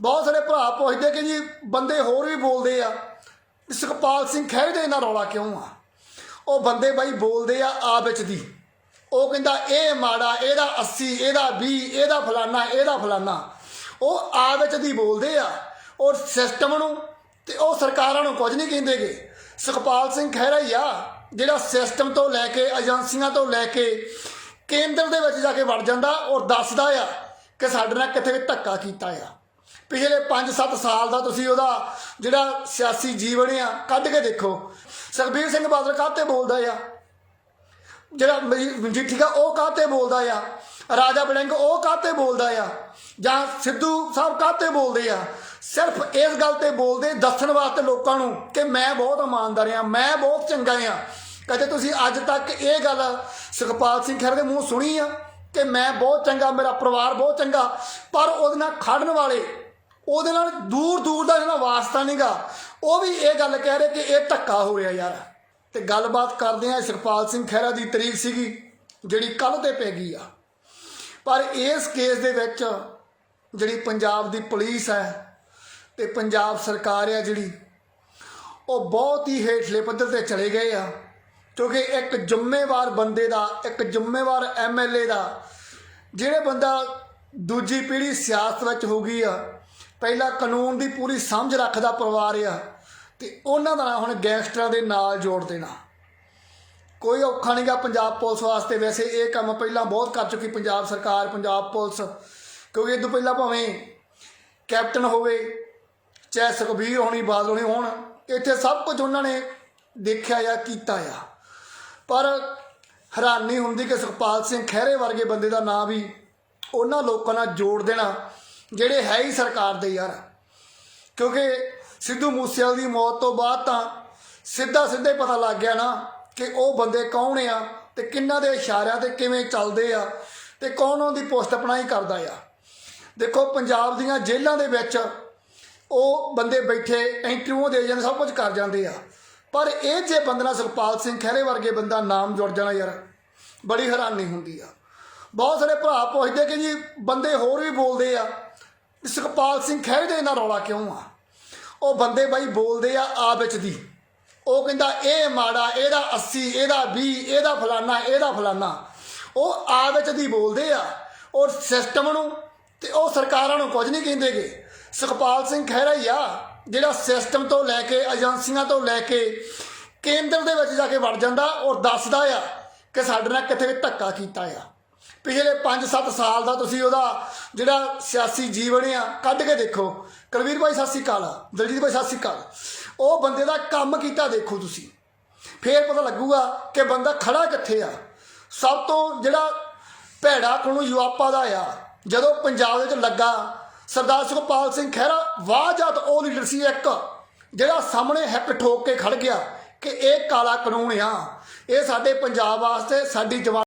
ਬਹੁਤ ਸਾਰੇ ਭਰਾ ਪੁੱਛਦੇ ਕਿ ਜੀ, ਬੰਦੇ ਹੋਰ ਵੀ ਬੋਲਦੇ ਆ। ਸੁਖਪਾਲ ਸਿੰਘ ਖਹਿਰੇ ਦੇ ਨਾਲ ਰੌਲਾ ਕਿਉਂ ਆ? ਉਹ ਬੰਦੇ ਬਾਈ ਬੋਲਦੇ ਆ ਆ ਵਿੱਚ ਦੀ। ਉਹ ਕਹਿੰਦਾ, ਇਹ ਮਾੜਾ, ਇਹਦਾ 80 ਇਹਦਾ 20 ਇਹਦਾ ਫਲਾਨਾ ਇਹਦਾ ਫਲਾਨਾ। ਉਹ ਆ ਵਿੱਚ ਦੀ ਬੋਲਦੇ ਆ। ਔਰ ਸਿਸਟਮ ਨੂੰ ਤੇ ਉਹ ਸਰਕਾਰਾਂ ਨੂੰ ਕੁਝ ਨਹੀਂ ਕਹਿੰਦੇਗੇ ਸੁਖਪਾਲ ਸਿੰਘ ਖਹਿਰਾ ਹੀ ਆ, ਜਿਹੜਾ ਸਿਸਟਮ ਤੋਂ ਲੈ ਕੇ ਏਜੰਸੀਆਂ ਤੋਂ ਲੈ ਕੇ ਕੇਂਦਰ ਦੇ ਵਿੱਚ ਜਾ ਕੇ ਵੜ ਜਾਂਦਾ ਔਰ ਦੱਸਦਾ ਆ ਕਿ ਸਾਡੇ ਨਾਲ ਕਿੱਥੇ ਧੱਕਾ ਕੀਤਾ ਆ। ਪਿਛਲੇ 5-7 ਸਾਲ ਦਾ ਤੁਸੀਂ ਉਹਦਾ ਜਿਹੜਾ ਸਿਆਸੀ ਜੀਵਨ ਆ, ਕੱਢ ਕੇ ਦੇਖੋ। ਸੁਖਬੀਰ ਸਿੰਘ ਬਾਦਲ ਕਾਹਤੇ ਬੋਲਦਾ ਆ? ਜਿਹੜਾ ਮਜੀਠੀ ਦਾ ਉਹ ਕਾਹਤੇ ਬੋਲਦਾ ਆ? ਰਾਜਾ ਬੜਿੰਗ ਉਹ ਕਾਹਤੇ ਬੋਲਦਾ ਆ? ਜਾਂ ਸਿੱਧੂ ਸਾਹਿਬ ਕਾਹਤੇ ਬੋਲਦੇ ਆ? ਸਿਰਫ ਇਸ ਗੱਲ ਤੇ ਬੋਲਦੇ, ਦੱਸਣ ਵਾਸਤੇ ਲੋਕਾਂ ਨੂੰ ਕਿ ਮੈਂ ਬਹੁਤ ਇਮਾਨਦਾਰ ਆ, ਮੈਂ ਬਹੁਤ ਚੰਗਾ ਆ। ਕਦੇ ਤੁਸੀਂ ਅੱਜ ਤੱਕ ਇਹ ਗੱਲ ਸੁਖਪਾਲ ਸਿੰਘ ਖਹਿਰਾ ਦੇ ਮੂੰਹ ਸੁਣੀ ਆ ਕਿ ਮੈਂ ਬਹੁਤ ਚੰਗਾ, ਮੇਰਾ ਪਰਿਵਾਰ ਬਹੁਤ ਚੰਗਾ, ਪਰ ਉਹਦੇ ਨਾਲ ਖੜਨ ਵਾਲੇ ਉਹਦੇ ਨਾਲ ਦੂਰ ਦੂਰ ਦਾ ਜਿਹੜਾ ਵਾਸਤਾ ਨਹੀਂਗਾ ਉਹ ਵੀ ਇਹ ਗੱਲ ਕਹਿ ਰਹੇ ਕਿ ਇਹ ਧੱਕਾ ਹੋ ਰਿਹਾ ਯਾਰ। ਤੇ ਗੱਲਬਾਤ ਕਰਦੇ ਆ ਸੁਖਪਾਲ ਸਿੰਘ ਖਹਿਰਾ ਦੀ ਤਰੀਕ ਸੀਗੀ, ਜਿਹੜੀ ਕੱਲ ਤੇ ਪੈ ਗਈ ਆ। ਪਰ ਇਸ ਕੇਸ ਦੇ ਵਿੱਚ ਜਿਹੜੀ ਪੰਜਾਬ ਦੀ ਪੁਲਿਸ ਹੈ ਤੇ ਪੰਜਾਬ ਸਰਕਾਰ ਆ ਜਿਹੜੀ, ਉਹ ਬਹੁਤ ਹੀ ਹੇਠਲੇ ਪੱਧਰ ਤੇ ਚਲੇ ਗਏ ਆ। ਕਿਉਂਕਿ ਇੱਕ ਜ਼ਿੰਮੇਵਾਰ ਬੰਦੇ ਦਾ, ਇੱਕ ਜ਼ਿੰਮੇਵਾਰ ਐਮਐਲਏ ਦਾ, ਜਿਹੜੇ ਬੰਦਾ ਦੂਜੀ ਪੀੜ੍ਹੀ ਸਿਆਸਤ ਵਿੱਚ ਹੋ ਗਈ ਆ ਪਹਿਲਾਂ ਕਾਨੂੰਨ ਦੀ ਪੂਰੀ ਸਮਝ ਰੱਖਦਾ ਪਰਿਵਾਰ ਆ ਤੇ ਉਹਨਾਂ ਦਾ ਨਾਂ ਹੁਣ ਗੈਂਗਸਟਰਾਂ ਦੇ ਨਾਲ ਜੋੜ ਦੇਣਾ। ਕੋਈ ਔਖਾ ਨਹੀਂਗਾ ਪੰਜਾਬ ਪੁਲਿਸ ਵਾਸਤੇ। ਵੈਸੇ ਇਹ ਕੰਮ ਪਹਿਲਾਂ ਬਹੁਤ ਕਰ ਚੁੱਕੀ ਪੰਜਾਬ ਸਰਕਾਰ, ਪੰਜਾਬ ਪੁਲਿਸ। ਕਿਉਂਕਿ ਇਹ ਤੋਂ ਪਹਿਲਾਂ ਭਾਵੇਂ ਕੈਪਟਨ ਹੋਵੇ, ਚਾਹੇ ਸੁਖਬੀਰ ਹੋਣੀ, ਬਾਦਲ ਹੋਣੀ ਹੋਣ, ਇੱਥੇ ਸਭ ਕੁਝ ਉਹਨਾਂ ਨੇ ਦੇਖਿਆ ਜਾਂ ਕੀਤਾ ਆ। ਪਰ ਹੈਰਾਨੀ ਹੁੰਦੀ ਕਿ ਸੁਖਪਾਲ ਸਿੰਘ ਖਹਿਰੇ ਵਰਗੇ ਬੰਦੇ ਦਾ ਨਾਂ ਵੀ ਉਹਨਾਂ ਲੋਕਾਂ ਨਾਲ ਜੋੜ ਦੇਣਾ ਜਿਹੜੇ ਹੈ ਹੀ ਸਰਕਾਰ ਦੇ ਯਾਰ। ਕਿਉਂਕਿ ਸਿੱਧੂ ਮੂਸੇਵਾਲੇ ਦੀ ਮੌਤ ਤੋਂ ਬਾਅਦ ਤਾਂ ਸਿੱਧਾ ਸਿੱਧੇ ਪਤਾ ਲੱਗ ਗਿਆ ਨਾ ਕਿ ਉਹ ਬੰਦੇ ਕੌਣ ਆ ਤੇ ਕਿੰਨਾਂ ਦੇ ਇਸ਼ਾਰਿਆਂ ਤੇ ਕਿਵੇਂ ਚੱਲਦੇ ਆ ਤੇ ਕੌਣ ਉਹਦੀ ਪੋਸਟ ਅਪਣਾਈ ਕਰਦਾ ਆ। ਦੇਖੋ, ਪੰਜਾਬ ਦੀਆਂ ਜੇਲ੍ਹਾਂ ਦੇ ਵਿੱਚ ਉਹ ਬੰਦੇ ਬੈਠੇ ਇੰਟਰਵਿਊ ਦੇ ਜਾਂਦੇ, ਸਭ ਕੁਝ ਕਰ ਜਾਂਦੇ ਆ। ਪਰ ਇਹ ਜੇ ਬੰਦੇ ਨਾਲ ਸੁਖਪਾਲ ਸਿੰਘ ਖਹਿਰੇ ਵਰਗੇ ਬੰਦਾ ਨਾਮ ਜੁੜ ਜਾਣਾ ਯਾਰ, ਬੜੀ ਹੈਰਾਨੀ ਹੁੰਦੀ ਆ। ਬਹੁਤ ਸਾਰੇ ਭਰਾ ਪੁੱਛਦੇ ਕਿ ਜੀ, ਬੰਦੇ ਹੋਰ ਵੀ ਬੋਲਦੇ ਆ। ਸੁਖਪਾਲ ਸਿੰਘ ਖਹਿਰੇ ਦੇ ਨਾਲ ਰੌਲਾ ਕਿਉਂ ਆ? ਉਹ ਬੰਦੇ ਬਾਈ ਬੋਲਦੇ ਆ ਆ ਵਿੱਚ ਦੀ। ਉਹ ਕਹਿੰਦਾ, ਇਹ ਮਾੜਾ, ਇਹਦਾ 80 ਇਹਦਾ 20 ਇਹਦਾ ਫਲਾਨਾ ਇਹਦਾ ਫਲਾਨਾ। ਉਹ ਆ ਵਿੱਚ ਦੀ ਬੋਲਦੇ ਆ ਔਰ ਸਿਸਟਮ ਨੂੰ ਤੇ ਉਹ ਸਰਕਾਰਾਂ ਨੂੰ ਕੁਝ ਨਹੀਂ ਕਹਿੰਦੇਗੇ। ਸੁਖਪਾਲ ਸਿੰਘ ਖਹਿਰਾ ਹੀ ਆ, ਜਿਹੜਾ ਸਿਸਟਮ ਤੋਂ ਲੈ ਕੇ ਏਜੰਸੀਆਂ ਤੋਂ ਲੈ ਕੇ ਕੇਂਦਰ ਦੇ ਵਿੱਚ ਜਾ ਕੇ ਵੜ ਜਾਂਦਾ ਔਰ ਦੱਸਦਾ ਆ ਕਿ ਸਾਡੇ ਨਾਲ ਕਿੱਥੇ ਧੱਕਾ ਕੀਤਾ ਆ। ਪਿਛਲੇ 5-7 ਸਾਲ ਦਾ ਤੁਸੀਂ ਉਹਦਾ ਜਿਹੜਾ ਸਿਆਸੀ ਜੀਵਨ ਆ, ਕੱਢ ਕੇ ਦੇਖੋ। ਕੁਲਵੀਰ ਭਾਈ, ਸਤਿ ਸ਼੍ਰੀ ਅਕਾਲ। ਦਲਜੀਤ ਭਾਈ, ਸਤਿ ਸ਼੍ਰੀ ਅਕਾਲ। ਉਹ ਬੰਦੇ ਦਾ ਕੰਮ ਕੀਤਾ ਦੇਖੋ ਤੁਸੀਂ। ਫੇਰ ਪਤਾ ਲੱਗੂਗਾ ਕਿ ਬੰਦਾ ਖੜਾ ਕਿੱਥੇ ਆ। ਸਭ ਤੋਂ ਜਿਹੜਾ ਭੈੜਾ ਕਾਨੂੰਨ ਯੂਆਪਾ ਦਾ ਆ। ਜਦੋਂ ਪੰਜਾਬ ਵਿੱਚ ਲੱਗਾ, ਸਰਦਾਰ ਸੁਖਪਾਲ ਸਿੰਘ ਖਹਿਰਾ ਵਾਹਜਾਤ ਉਹ ਲੀਡਰ ਸੀ ਇੱਕ, ਜਿਹੜਾ ਸਾਹਮਣੇ ਹੱਕ ਠੋਕ ਕੇ ਖੜ ਗਿਆ ਕਿ ਇਹ ਕਾਲਾ ਕਾਨੂੰਨ ਆ। ਇਹ ਸਾਡੇ ਪੰਜਾਬ ਵਾਸਤੇ, ਸਾਡੀ ਜਵਾਨ